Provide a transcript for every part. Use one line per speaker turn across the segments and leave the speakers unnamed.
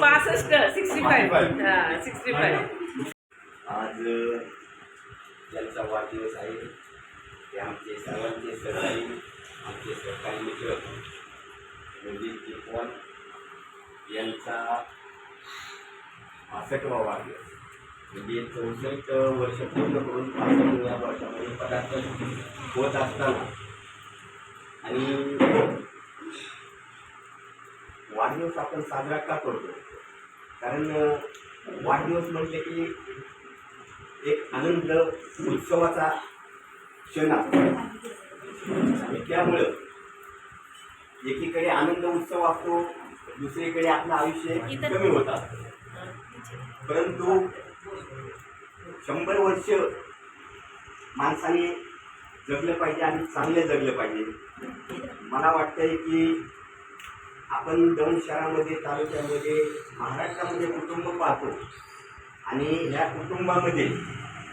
पासष्ट sixty five हा sixty five
आज ज्यांचा वाढदिवस आहे ते आमचे सर्वांचे सरकारी आमचे सरकारी मित्र रणजित पवार यांचा पासष्टवा वाढदिवस. म्हणजे चौसष्ट वर्ष पूर्ण करून पासष्टव्या वर्षामध्ये पदार्थ होत असताना. आणि वाढदिवस आपण साजरा का करतो? कारण वाढदिवस म्हटले की एक आनंद उत्सवाचा क्षण असतो आणि त्यामुळं एकीकडे आनंद उत्सव असतो दुसरीकडे आपलं आयुष्य कमी होत असतं. परंतु शंभर वर्ष माणसाने जगलं पाहिजे आणि चांगलं जगलं पाहिजे. मला वाटतंय की आपण दोन शहरामध्ये तालुक्यामध्ये महाराष्ट्रामध्ये कुटुंब पाहतो. आणि ह्या कुटुंबामध्ये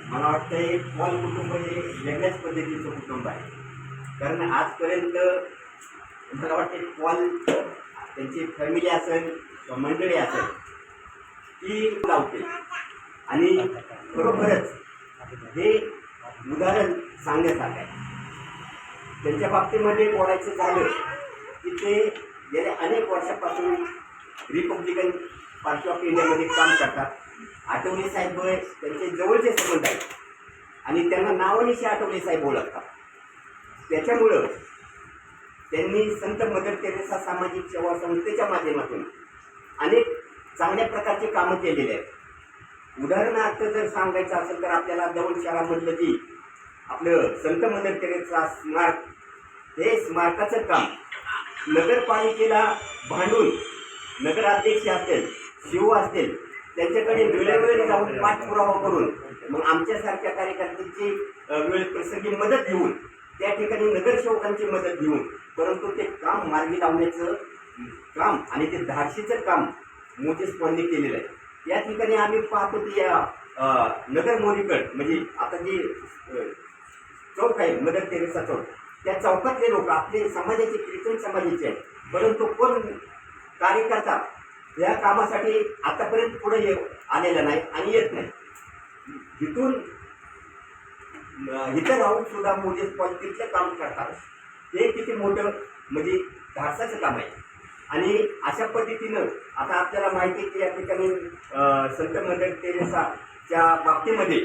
मला वाटतंय पॉल कुटुंब हे वेगळ्याच पद्धतीचं कुटुंब आहे. कारण आजपर्यंत मला वाटते पॉल त्यांची फॅमिली असेल किंवा मंडळी असेल ती लावते आणि खरोखरच हे उदाहरण सांगण्यासारखं आहे. त्यांच्या बाबतीमध्ये बोलायचं झालं की ते गेल्या अनेक वर्षापासून रिपब्लिकन पार्टी ऑफ इंडियामध्ये काम करतात. आठवले साहेब त्यांचे जवळचे संबंध आहेत. आणि त्यांना नावानिशी आठवले साहेब ओळखतात त्याच्यामुळं त्यांनी संत मदर टेरेसा सामाजिक सेवा संस्थेच्या माध्यमातून अनेक चांगल्या प्रकारचे कामं केलेले आहेत. उदाहरणार्थ जर सांगायचं असेल तर आपल्याला दौंड शहरामधलं की आपलं संत मदर तेरेसा स्मारक हे स्मारकाचं काम. नगरपालिकेला भांडून नगराध्यक्ष असतील शिव असतील त्यांच्याकडे वेळोवेळी जाऊन पाठपुरावा करून मग आमच्यासारख्या कार्यकर्त्यांची वेळ प्रसंगी मदत घेऊन त्या ठिकाणी नगरसेवकांची मदत घेऊन परंतु ते काम मार्गी लावण्याचं काम आणि ते धाडशीचं काम मोठेच पॉलने केलेलं आहे. या ठिकाणी आम्ही पाहतो की या नगर मोरीकड म्हणजे आता जी चौक आहे मदर तेरेसा चौक त्या चौकातले लोक आपले समाजाचे ख्रिश्चन समाजाचे आहेत. परंतु कोण कार्यकर्ता या कामासाठी आतापर्यंत पुढे ये आलेला नाही आणि येत नाही. इथून इथं राहून सुद्धा मोदी पॉलिटिक्सचं काम करतात. हे किती मोठं म्हणजे धाडसाचं काम आहे. आणि अशा पद्धतीनं आता आपल्याला माहिती आहे की या ठिकाणी अं, संत मदर तेरेसाच्या बाबतीमध्ये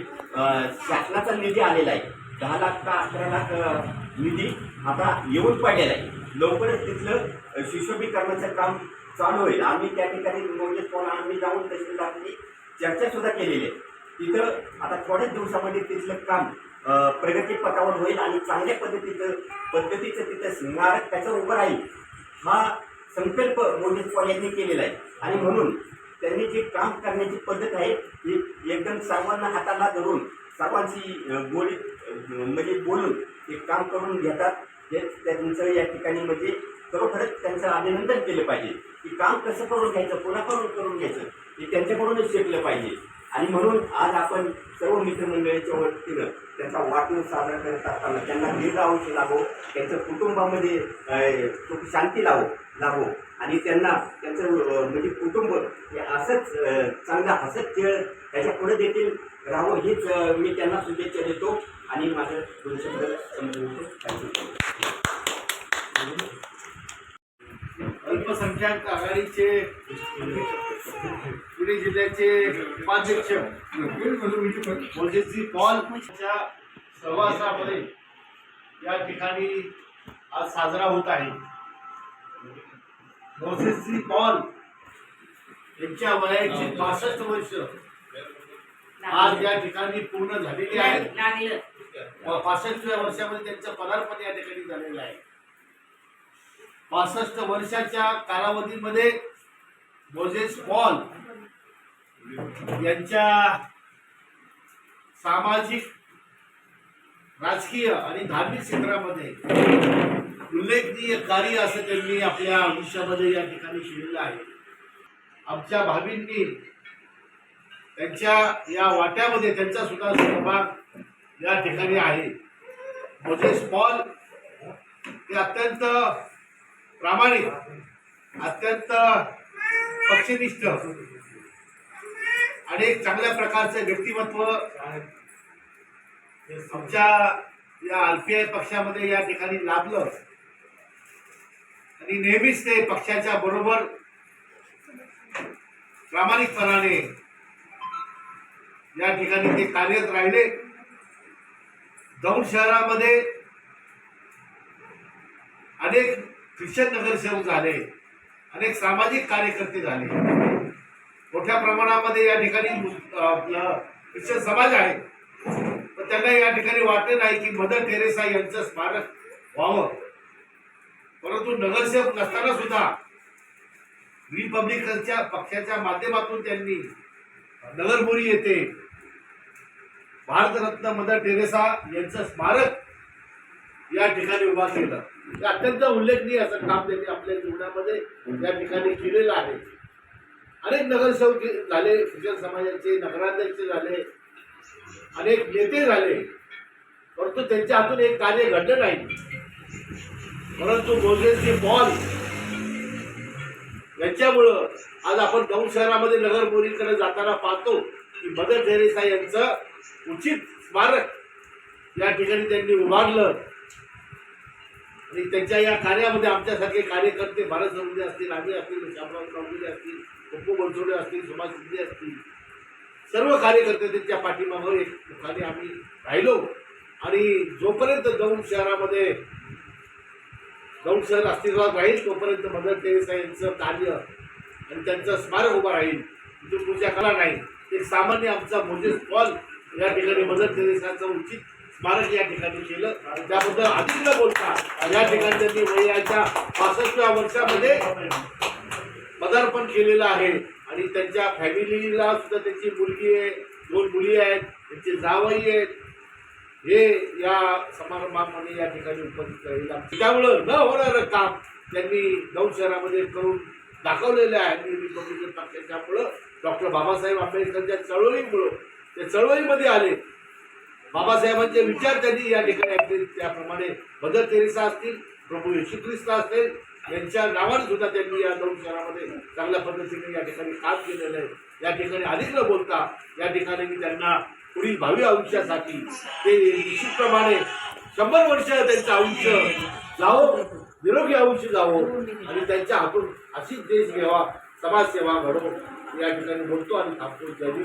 शासनाचा निधी आलेला आहे. दहा लाख का अकरा लाख निधी आता येऊन पडलेला आहे. लवकरच तिथलं अं, सुशोभीकरणाचं काम चालू होईल. आम्ही त्या ठिकाणी म्हणजे कोणा आम्ही जाऊन तहसीलदारांनी चर्चा सुद्धा केलेली आहे. तिथं आता थोड्याच दिवसामध्ये तिथलं काम अं, प्रगतीपथावर होईल आणि चांगल्या पद्धतीचं पद्धतीचं तिथं स्मारक त्याचं उभं राहील. हा संकल्प मोदी पवार यांनी केलेला आहे. आणि म्हणून त्यांनी जे काम करण्याची पद्धत आहे ही एकदम सर्वांना हाताला धरून सर्वांची बोली म्हणजे बोलून ते काम करून घेतात. हे त्यांचं या ठिकाणी म्हणजे खरोखरच त्यांचं अभिनंदन केलं पाहिजे. की काम कसं करून घ्यायचं कोणाकडून करून घ्यायचं हे त्यांच्याकडूनच शिकलं पाहिजे. आणि म्हणून आज आपण सर्व मित्रमंडळीच्या वतीनं त्यांचा वाढदिवस साजरा करत असताना त्यांना दीर्घ आयुष्य लाभो त्यांच्या कुटुंबामध्ये सुख शांती लावो लाभो. आणि त्यांना त्यांचं म्हणजे कुटुंब हे असंच चांगलं चांगला हसत खेळ त्याच्या पुढे देखील राहावं हीच मी त्यांना शुभेच्छा देतो. आणि माझं दोन शब्द समजून
अल्पसंख्याक आघाडीचे पुणे जिल्ह्याचे उपाध्यक्ष मोजेजी पॉल च्या सहवासामध्ये या ठिकाणी आज साजरा होत आहे. मोसेसजी पॉल यांच्या वयाची पासष्ट वर्ष आज या ठिकाणी पूर्ण झालेली आहेत
लागलं.
पासष्टव्या वर्षामध्ये त्यांचं पदार्पण या ठिकाणी झालेलं आहे. पासष्ट वर्षाच्या कालावधीमध्ये मोजेस पॉल यांच्या सामाजिक राजकीय आणि धार्मिक क्षेत्रामध्ये उल्लेखनीय कार्य असं त्यांनी आपल्या आयुष्यामध्ये या ठिकाणी शिरलं आहे. आमच्या भावींनी त्यांच्या या वाट्यामध्ये त्यांचा सुद्धा सहभाग या ठिकाणी आहे. मोजेस पॉल अत्यंत प्रामाणिक अत्यंत पक्षनिष्ठ आणि एक चांगल्या प्रकारचं व्यक्तिमत्व आमच्या या आरपीआय पक्षामध्ये या ठिकाणी लाभलं. आणि नेहमीच ते पक्षाच्या बरोबर प्रामाणिकपणाने या ठिकाणी ते कार्यरत राहिले. दौंड शहरामध्ये अनेक शिक्षक नगरसेवक झाले अनेक सामाजिक कार्यकर्ते झाले. मोठ्या प्रमाणामध्ये या ठिकाणी ख्रिश्चन समाज आहे. पण त्यांना या ठिकाणी वाटले नाही की मदर टेरेसा यांचं स्मारक व्हावं. परंतु नगरसेवक नसताना सुद्धा रिपब्लिकनच्या पक्षाच्या माध्यमातून त्यांनी नगरपुरी येथे भारतरत्न मदर टेरेसा यांचं स्मारक या ठिकाणी उभा केलं. हे अत्यंत उल्लेखनीय असं काम त्यांनी आपल्या जीवनामध्ये या ठिकाणी केलेलं आहे. अनेक नगरसेवक झाले शिक्षण समाजाचे नगराध्यक्ष झाले अनेक नेते झाले. परंतु त्यांच्या हातून एक कार्य घडलं नाही. परंतु मोजेसचे बॉल यांच्यामुळं आज आपण दौंड शहरामध्ये नगरपुरीकडे जाताना पाहतो की मदर टेरेसा यांचं उचित स्मारक या ठिकाणी त्यांनी उभारलं. आणि त्यांच्या या कार्यामध्ये आमच्यासारखे कार्यकर्ते भारत समुद्रे असतील आम्ही असतील शामराव चौधरी असतील पप्पू बनसोडे असतील सुभाष शिंदे असतील सर्व कार्यकर्ते त्यांच्या पाठीमागं एक खाली आम्ही राहिलो. आणि जोपर्यंत दौंड शहरामध्ये दौंड शहर अस्तित्वात राहील तोपर्यंत मदर टेरेसा यांचं कार्य आणि त्यांचं स्मारक उभं राहील तिथून पुढच्या कला नाही. एक सामान्य आमचा मोजेस पॉल या ठिकाणी मदर टेरेसाचं उचित स्मारक या ठिकाणी केलं. त्याबद्दल अधिक न बोलता. या ठिकाणी त्यांनी वयाच्या पासष्टव्या वर्षामध्ये पदार्पण केलेलं आहे. आणि त्यांच्या फॅमिलीला सुद्धा त्यांची मुलगी आहे दोन मुली आहेत त्यांचे जावई आहेत. हे या समारंभामध्ये या ठिकाणी उपस्थित राहिला त्यामुळं न होणारं काम त्यांनी दौंड शहरामध्ये करून दाखवलेलं आहे. आणि रिपब्लिकन पक्षाच्यामुळं डॉक्टर बाबासाहेब आंबेडकरच्या चळवळीमुळं ते चळवळीमध्ये आले. बाबासाहेबांचे विचार त्यांनी या ठिकाणी त्याप्रमाणे मदर तेरेसा असतील प्रभू येशू ख्रिस्त असतील यांच्या नावाने सुद्धा त्यांनी या दोन शहरामध्ये चांगल्या पद्धतीने या ठिकाणी काम केलेलं आहे. या ठिकाणी अधिक न बोलता या ठिकाणी मी त्यांना पुढील भावी आयुष्यासाठी ते निश्चितप्रमाणे शंभर वर्ष त्यांचं आयुष्य जावं निरोगी आयुष्य जावं आणि त्यांच्या हातून अशीच देश घ्यावा समाजसेवा घडवून या ठिकाणी बोलतो आणि थांबतो जय भीम,